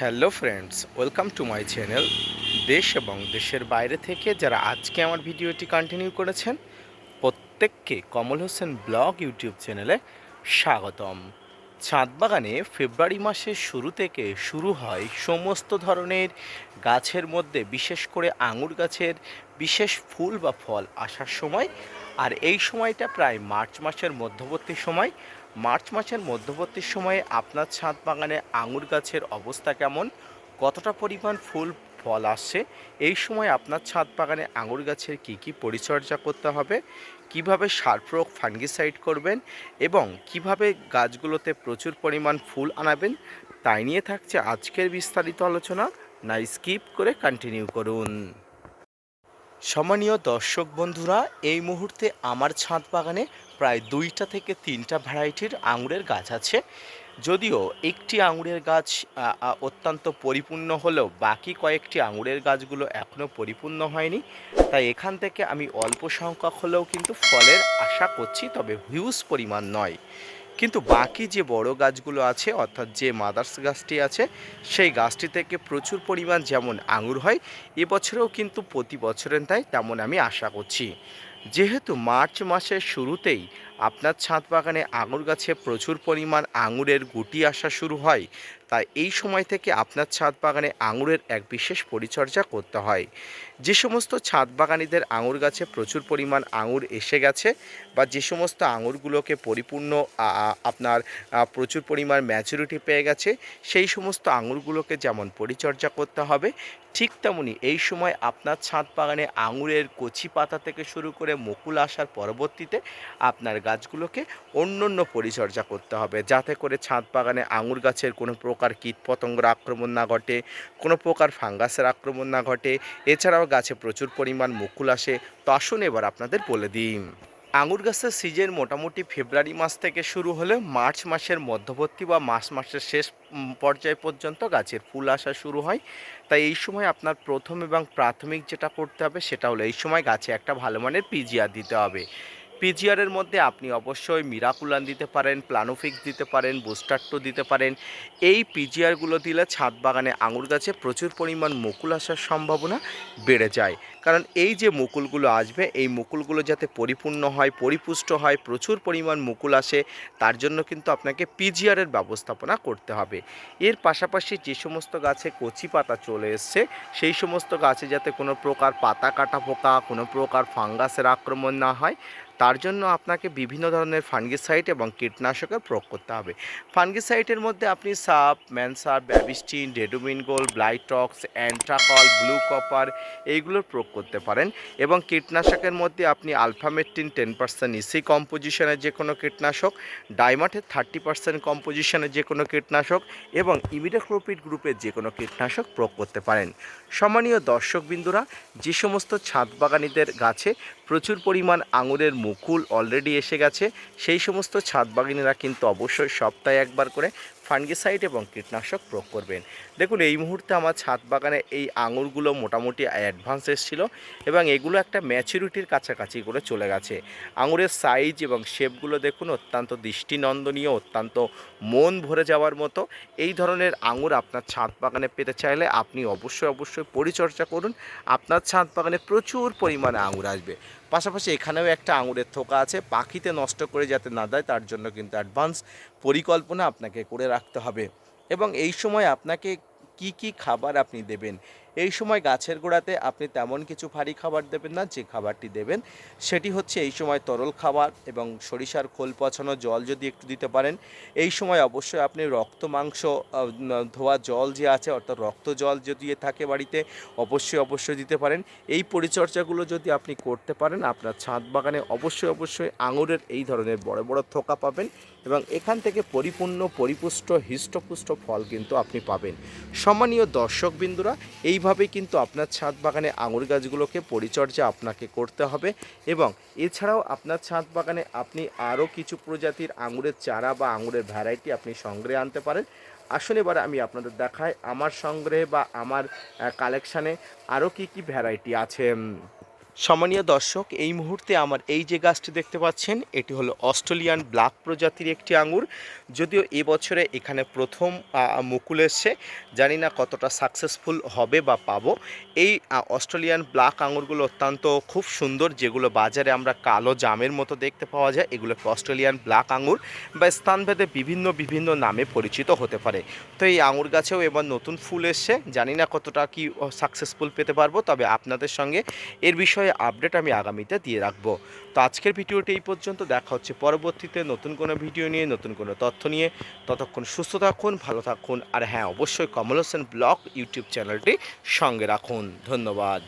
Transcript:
Hello friends, welcome to my channel দেশ এবং দেশের বাইরে থেকে যারা আজকে আমার ভিডিওটি কন্টিনিউ করেছেন, প্রত্যেককে কমল হোসেন ব্লগ ইউটিউব চ্যানেলে স্বাগতম। ছাদ বাগানে ফেব্রুয়ারি মাসের শুরু থেকে শুরু হয় সমস্ত ধরনের গাছের মধ্যে, বিশেষ করে আঙুর গাছের বিশেষ ফুল বা ফল আসার সময়। আর এই সময়টা প্রায় মার্চ মাসের মধ্যবর্তী সময়। মার্চ মাসের মধ্যবর্তী সময়ে আপনার ছাদ বাগানে আঙুর গাছের অবস্থা কেমন? কতটা পরিমাণ ফুল, ফল আসছে? এই সময় আপনার ছাদ বাগানে আঙুর গাছের কি কি পরিচর্যা করতে হবে? কীভাবে সার প্রয়োগ ফাঙ্গিসাইড করবেন? এবং কীভাবে গাছগুলোতে প্রচুর পরিমাণ ফুল আনাবেন? তাই নিয়ে থাকছে আজকের বিস্তারিত আলোচনা। না স্কিপ করে কন্টিনিউ করুন। সম্মানীয় দর্শক বন্ধুরা, এই মুহূর্তে আমার ছাদ বাগানে প্রায় দুইটা থেকে তিনটা ভ্যারাইটির আঙুরের গাছ আছে। যদিও একটি আঙুরের গাছ অত্যন্ত পরিপূর্ণ হলেও বাকি কয়েকটি আঙুরের গাছগুলো এখনও পরিপূর্ণ হয়নি। তাই এখান থেকে আমি অল্প সংখ্যক হলেও কিন্তু ফলের আশা করছি, তবে হিউজ পরিমাণ নয়। কিন্তু বাকি যে বড় গাছগুলো আছে, অর্থাৎ যে মাদার্স গাছটি আছে, সেই গাছটি থেকে প্রচুর পরিমাণ যেমন আঙুর হয়, এবছরেও কিন্তু প্রতি বছরের তাই তেমন আমি আশা করছি। যেহেতু মার্চ মাসের শুরুতেই আপনার ছাদ বাগানে আঙুর গাছে প্রচুর পরিমাণ আঙুরের গুটি আসা শুরু হয়, তাই এই সময় থেকে আপনার ছাদ বাগানে আঙুরের এক বিশেষ পরিচর্যা করতে হয়। যে সমস্ত ছাদ বাগানিদের আঙুর গাছে প্রচুর পরিমাণ আঙুর এসে গেছে বা যে সমস্ত আঙুরগুলোকে পরিপূর্ণ আপনার প্রচুর পরিমাণ ম্যাচুরিটি পেয়ে গেছে, সেই সমস্ত আঙুরগুলোকে যেমন পরিচর্যা করতে হবে, ঠিক তেমনি এই সময় আপনার ছাদ বাগানে আঙুরের কচি পাতা থেকে শুরু করে মুকুল আসার পরবর্তীতে আপনার গাছগুলোকে অন্য অন্য পরিচর্যা করতে হবে। যাতে করে ছাদ বাগানে আঙুর গাছের কোনো প্রকার কীটপতঙ্গের আক্রমণ না ঘটে, কোনো প্রকার ফাঙ্গাসের আক্রমণ না ঘটে। এছাড়াও গাছে প্রচুর পরিমাণ মুকুল আসে, তো আসুন এবার আপনাদের বলে দিই। আঙুর গাছের সিজন মোটামুটি ফেব্রুয়ারি মাস থেকে শুরু হলে মার্চ মাসের মধ্যবর্তী বা মার্চ মাসের শেষ পর্যায় পর্যন্ত গাছের ফুল আসা শুরু হয়। তাই এই সময় আপনার প্রথম এবং প্রাথমিক যেটা করতে হবে সেটা হলো এই সময় গাছে একটা ভালো মানের পিজিআর দিতে হবে। পিজিআরের মধ্যে আপনি অবশ্যই মিরাকুলান দিতে পারেন প্লানোফিক্স দিতে পারেন বুস্টারটো দিতে পারেন। এই পিজিআরগুলো দিলে ছাদ বাগানে আঙুর গাছে প্রচুর পরিমাণ মুকুল আসার সম্ভাবনা বেড়ে যায়। কারণ এই যে মুকুলগুলো আসবে, এই মুকুলগুলো যাতে পরিপূর্ণ হয়, পরিপুষ্ট হয়, প্রচুর পরিমাণ মুকুল আসে, তার জন্য কিন্তু আপনাকে পিজিআরের ব্যবস্থাপনা করতে হবে। এর পাশাপাশি যে সমস্ত গাছে কচি পাতা চলে এসছে, সেই সমস্ত গাছে যাতে কোনো প্রকার পাতা কাটা পোকা, কোনো প্রকার ফাঙ্গাসের আক্রমণ না হয় তার জন্য আপনাকে বিভিন্ন ধরনের ফাঙ্গিসাইড এবং কীটনাশকের প্রয়োগ করতে হবে। ফাঙ্গিসাইডের মধ্যে আপনি সাপ, ম্যানসার, Bavistin, ডেডোমিন gold Blitox, Antracol, blue copper এইগুলোর প্রয়োগ করতে পারেন এবং কীটনাশকের মধ্যে আপনি আলফামেট্টিন টেন পার্সেন্ট, ইসি কম্পোজিশনের যে কোনো কীটনাশক, ডাইমাটের থার্টি পার্সেন্ট কম্পোজিশনের যে কোনো কীটনাশক এবং ইমিডাক্লোপিড গ্রুপের যে কোনো কীটনাশক প্রয়োগ করতে পারেন। সম্মানীয় দর্শকবিন্দুরা, যে সমস্ত ছাদ বাগানিদের গাছে প্রচুর পরিমাণ আঙুরের মুকুল অলরেডি এসে গেছে। সেই সমস্ত ছাদ বাগানিরা কিন্তু অবশ্যই সপ্তাহে একবার করে ফাঙ্গিসাইড এবং কীটনাশক প্রয়োগ করবেন। দেখুন, এই মুহূর্তে আমার ছাদ বাগানে এই আঙুরগুলো মোটামুটি অ্যাডভান্স এসেছিল এবং এগুলো একটা ম্যাচুরিটির কাছাকাছি করে চলে গেছে। আঙুরের সাইজ এবং শেপগুলো দেখুন, অত্যন্ত দৃষ্টিনন্দনীয়, অত্যন্ত মন ভরে যাওয়ার মতো। এই ধরনের আঙুর আপনার ছাদ বাগানে পেতে চাইলে আপনি অবশ্যই অবশ্যই পরিচর্যা করুন। আপনার ছাদ বাগানে প্রচুর পরিমাণে আঙুর আসবে। পাশাপাশি এখানেও একটা আঙুরের থোকা আছে, পাখিতে নষ্ট করে যাতে না দেয়, তার জন্য কিন্তু অ্যাডভান্স পরিকল্পনা আপনাকে করে রাখতে হবে। এবং এই সময় আপনাকে কি কি খাবার আপনি দেবেন? এই সময় গাছের গোড়াতে আপনি তেমন কিছু ভারী খাবার দেবেন না, যে খাবারটি দেবেন সেটি হচ্ছে এই সময় তরল খাবার এবং সরিষার খোল পছানো জল যদি একটু দিতে পারেন। এই সময় অবশ্যই আপনি রক্ত মাংস ধোয়া জল যে আছে, অর্থাৎ রক্ত জল যদি থাকে বাড়িতে, অবশ্যই অবশ্যই দিতে পারেন। এই পরিচর্যাগুলো যদি আপনি করতে পারেন, আপনার ছাদ বাগানে অবশ্যই অবশ্যই আঙুরের এই ধরনের বড় বড় থোকা পাবেন এবং এখান থেকে পরিপূর্ণ, পরিপুষ্ট, হৃষ্টপুষ্ট ফল কিন্তু আপনি পাবেন। সম্মানীয় দর্শকবিন্দুরা এইভাবেই কিন্তু আপনার ছাদ বাগানে আঙুর গাছগুলোকে পরিচর্যা আপনাকে করতে হবে এবং এছাড়াও আপনার ছাদ বাগানে আপনি আরও কিছু প্রজাতির আঙুরের চারা বা আঙুরের ভ্যারাইটি আপনি সংগ্রহে আনতে পারেন। আসুন এবার আমি আপনাদের দেখাই আমার সংগ্রহে বা আমার কালেকশানে আরও কি কি ভ্যারাইটি আছে। সম্মানীয় দর্শক, এই মুহূর্তে আমার এই যে গাছটি দেখতে পাচ্ছেন, এটি হলো অস্ট্রেলিয়ান ব্ল্যাক প্রজাতির একটি আঙুর। যদিও এবছরে এখানে প্রথম মুকুল এসছে, জানি না কতটা সাকসেসফুল হবে বা পাবো। এই অস্ট্রেলিয়ান ব্ল্যাক আঙুরগুলো অত্যন্ত খুব সুন্দর, যেগুলো বাজারে আমরা কালো জামের মতো দেখতে পাওয়া যায়, এগুলোকে অস্ট্রেলিয়ান ব্ল্যাক আঙুর বা স্থানভেদে বিভিন্ন বিভিন্ন নামে পরিচিত হতে পারে। তো এই আঙুর গাছেও এবার নতুন ফুল এসছে, জানি না কতটা কি সাকসেসফুল পেতে পারব, তবে আপনাদের সঙ্গে এর বিষয়ে আপডেট আমি আগামীতে দিয়ে রাখব। তো আজকের ভিডিওটি এই পর্যন্ত। দেখা হচ্ছে পরবর্তীতে নতুন কোনো ভিডিও নিয়ে, নতুন কোনো তথ্য নিয়ে। ততক্ষণ সুস্থ থাকুন, ভালো থাকুন, আর হ্যাঁ অবশ্যই কমল হোসেন ব্লগ ইউটিউব চ্যানেলটি সঙ্গে রাখুন। ধন্যবাদ।